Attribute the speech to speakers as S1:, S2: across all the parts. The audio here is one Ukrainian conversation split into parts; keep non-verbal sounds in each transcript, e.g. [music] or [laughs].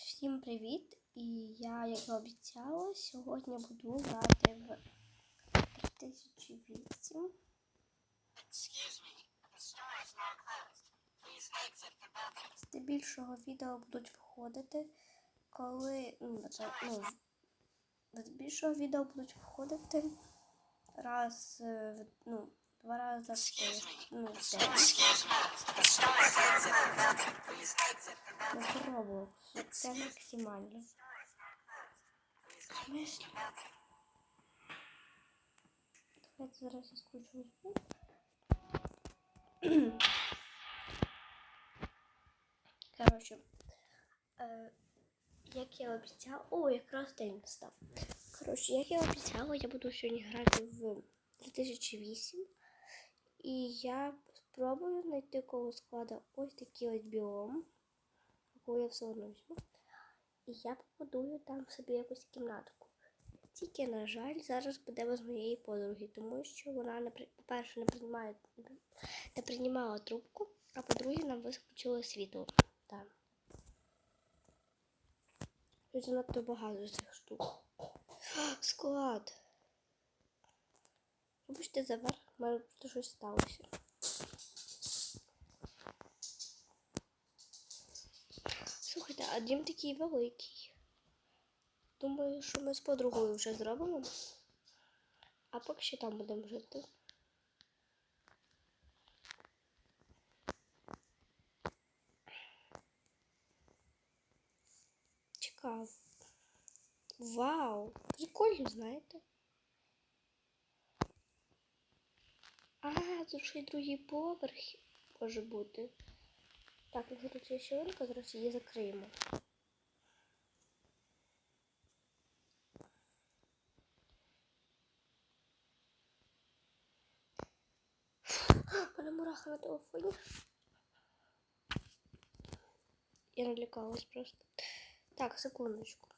S1: Всім привіт! І я, як і обіцяла, сьогодні буду грати в 3008.
S2: Excuse me, the store is now closed. Please exit the building.
S1: Здебільшого відео будуть виходити, коли. Ну, це, ну, здебільшого відео будуть виходити раз, е, ну, два рази тиждень. Ну. Ну. Це максимально. Давайте зараз я скручу звук. [clears throat] Коротше, е, як я обіцяла. О, якраз день настав. Коротше, як я обіцяла, я буду сьогодні грати в 3008. І я спробую знайти коло складу ось такий ось біом, яку я все одно візьму. І я побудую там собі якусь кімнатку. Тільки, на жаль, зараз буде без моєї подруги, тому що вона, по-перше, не приймає не приймала трубку, а по-друге, нам вискочило світло. Так. Тут занадто багато цих штук. Склад. Вибачте заверх, мене щось сталося. Слухайте, а дім такий великий. Думаю, що ми з подругою вже зробимо. А поки що там будемо жити. Цікаво. Вау! Прикольно, знаєте? А, тут ще й другий поверх може бути. Так, ну тут ще велика, зараз її закриємо. [gasps] Мене мураха на телефоні. Я налякалась просто. Так, секундочку.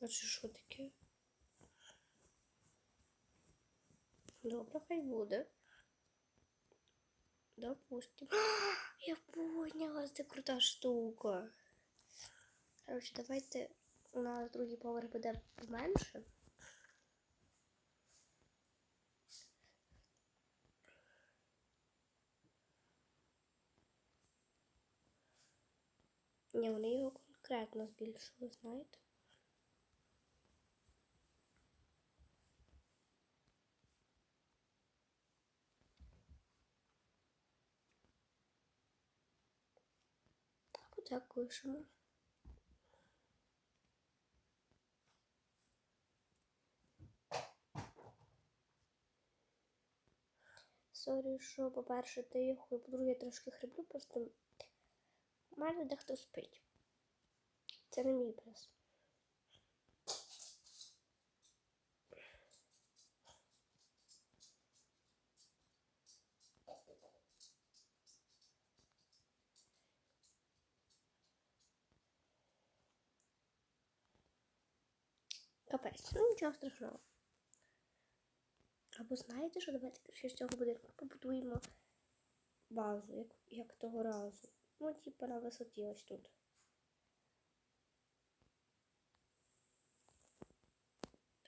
S1: Це що таке? Добре, хай буде. Допустим. [gasps] Я поняла, це крута штука. Короче, давайте у нас другий поверх буде менше. Ні, вони його конкретно збільшили, знаєте? Так лишимо. Сорі, що, по-перше, тихо, по-друге, я трошки хриплю, просто в мене дехто спить. Це не мій прес. Капець, ну нічого страшного. Або знаєте, що давайте краще з цього будинку побудуємо базу, як, як того разу. Ну, типу на висоті ось тут.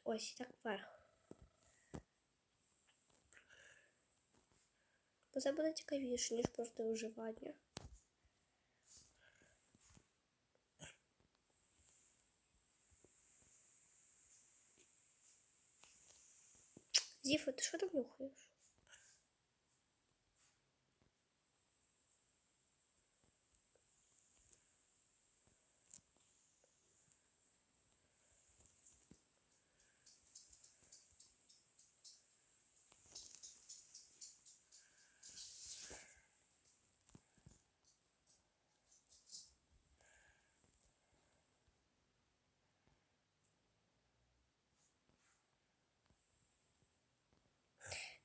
S1: Ось так вверх. Бо це буде цікавіше, ніж просто виживання. Зіфа, ти що там нюхаєш?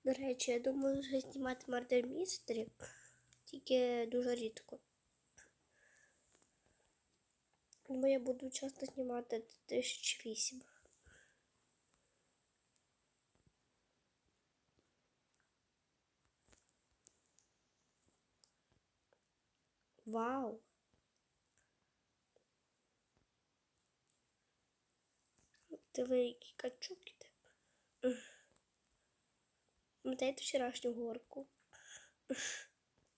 S1: До речі, я думаю вже знімати Мардер Містері, тільки дуже рідко. Бо я буду часто знімати 2008. Вау! Ти великий качок іде. Пам'ятаєте вчорашню горку?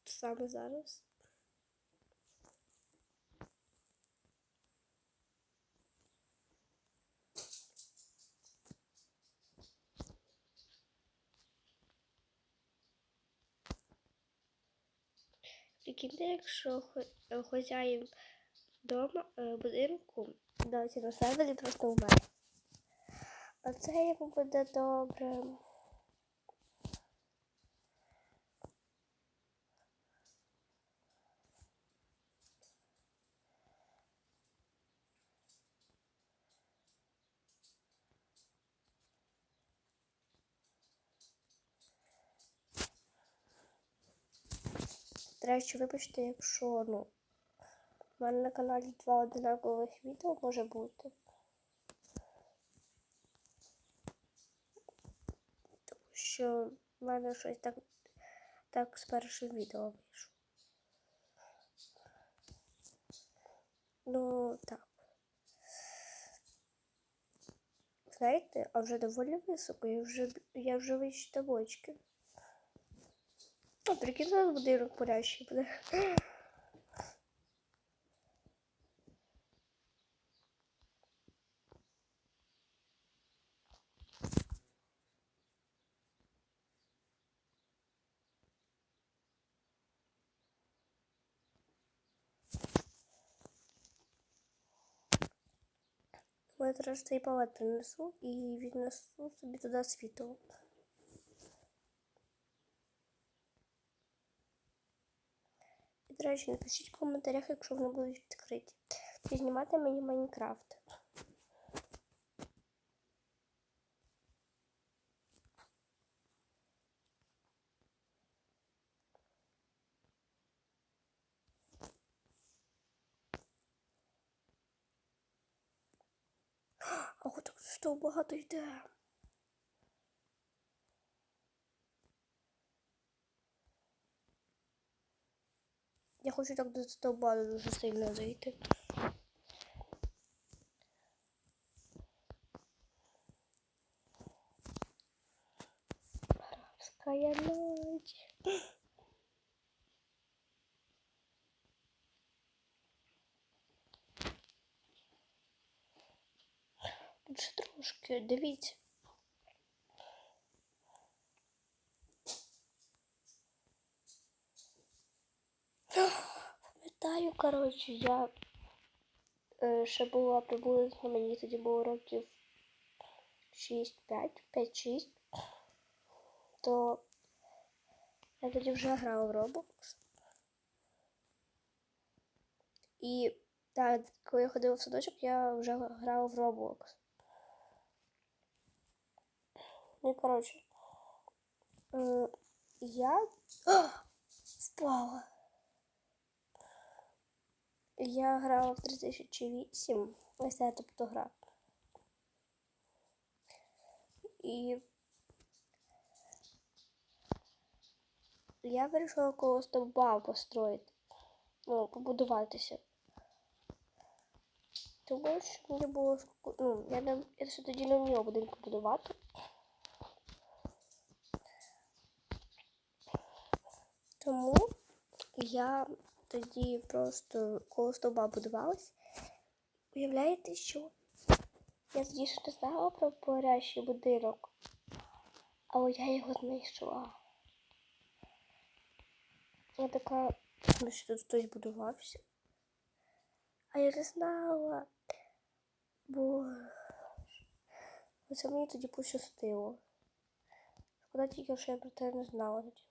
S1: Саме зараз. Прикиньте, якщо е, хазяїн вдома е, будинку дати на сервері просто вмер. А це йому буде добре. Речі, вибачте, якщо ну, в мене на каналі два одинакових відео може бути. Тому що в мене щось так, так з першим відео вийшло. Ну, так. Знаєте, а вже доволі високо, я вже, я вже вище табочки. А прикинь, зараз будинок порящий буде. Я зараз цей палет принесу і віднесу собі туди світло. До речі, напишіть в коментарях, якщо вони будуть відкриті. Чи знімати мені Майнкрафт. А от що багато йде. Я хочу так до стовба дуже сильно зайти. Арабская ночь. Тут трошки, дивіться. Пам'ятаю, коротше, я е, ще була приблизно, мені тоді було років 6-5, 5-6, то я тоді вже грала в Roblox. І так, коли я ходила в садочок, я вже грала в Roblox. Ну коротше, е, я [gasps] впала. Я грала в 3008, ось ця тобто гра. І я вирішила коло стовба построїти, ну, побудуватися. Тому що мені було ну, я, не, я ще тоді не вміла будинку будувати. Тому я тоді просто коло стовба будувалась. Уявляєте, що? Я тоді ще не знала про порящий будинок, але я його знайшла. Я така, ну що тут хтось будувався. А я не знала. Бо оце мені тоді пощастило. Шкода тільки, що я про те не знала тоді.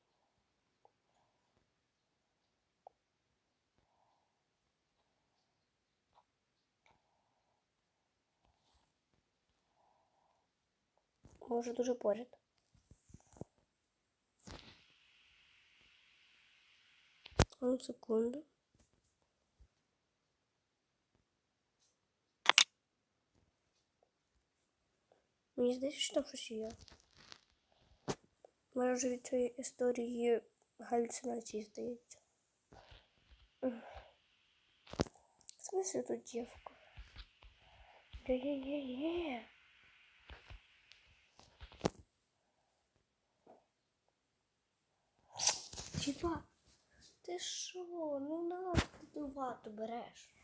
S1: Може дуже поряд. Одну секунду. Мені здається, що там щось є. У мене вже від цієї історії галюцинації здається. Ух. смысле тут девка? Не-не-не-не. Діва, ти що? Ну на ти ту вату береш.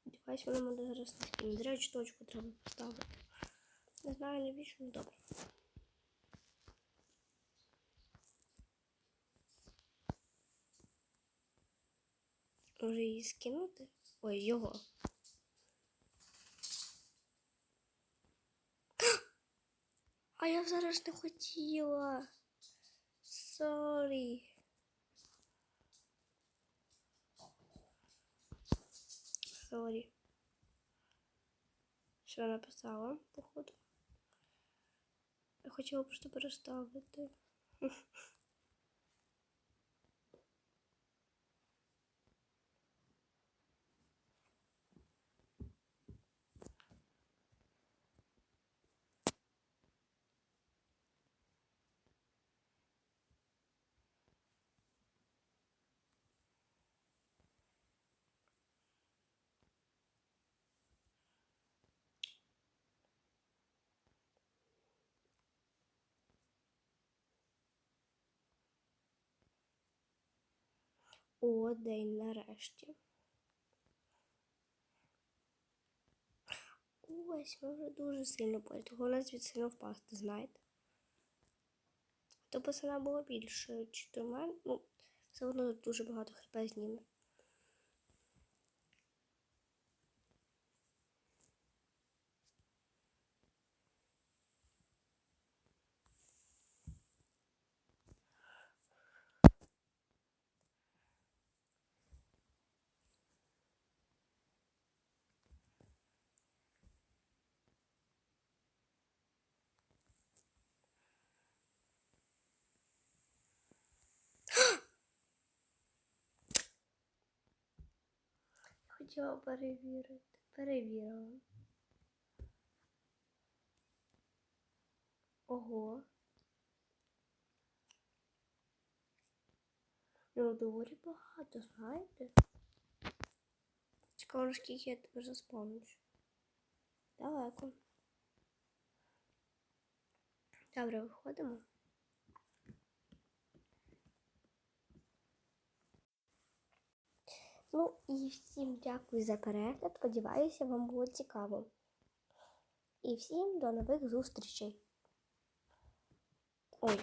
S1: Сподіваюсь, вона мене зараз не скине. До речі, точку треба поставити. Не знаю, навіщо, ну добре. Може її скинути? Ой, його. [gasps] А я зараз не хотіла. Сорі. Сорі. Що написала, походу. Я хотіла просто переставити. [laughs] О, день нарешті. Ось, ми вже дуже сильно поряд. Головне звідси сильно впасти, знаєте. То пацана було більше, чи мене. Ну, все одно тут дуже багато хп зніме. Хотіла перевірити. Перевірила. Ого. Ну, доволі багато, знаєте? Цікаво, наскільки я тепер заспомнюсь. Далеко. Добре, виходимо. Ну і всім дякую за перегляд. Сподіваюся, вам було цікаво. І всім до нових зустрічей. Ой.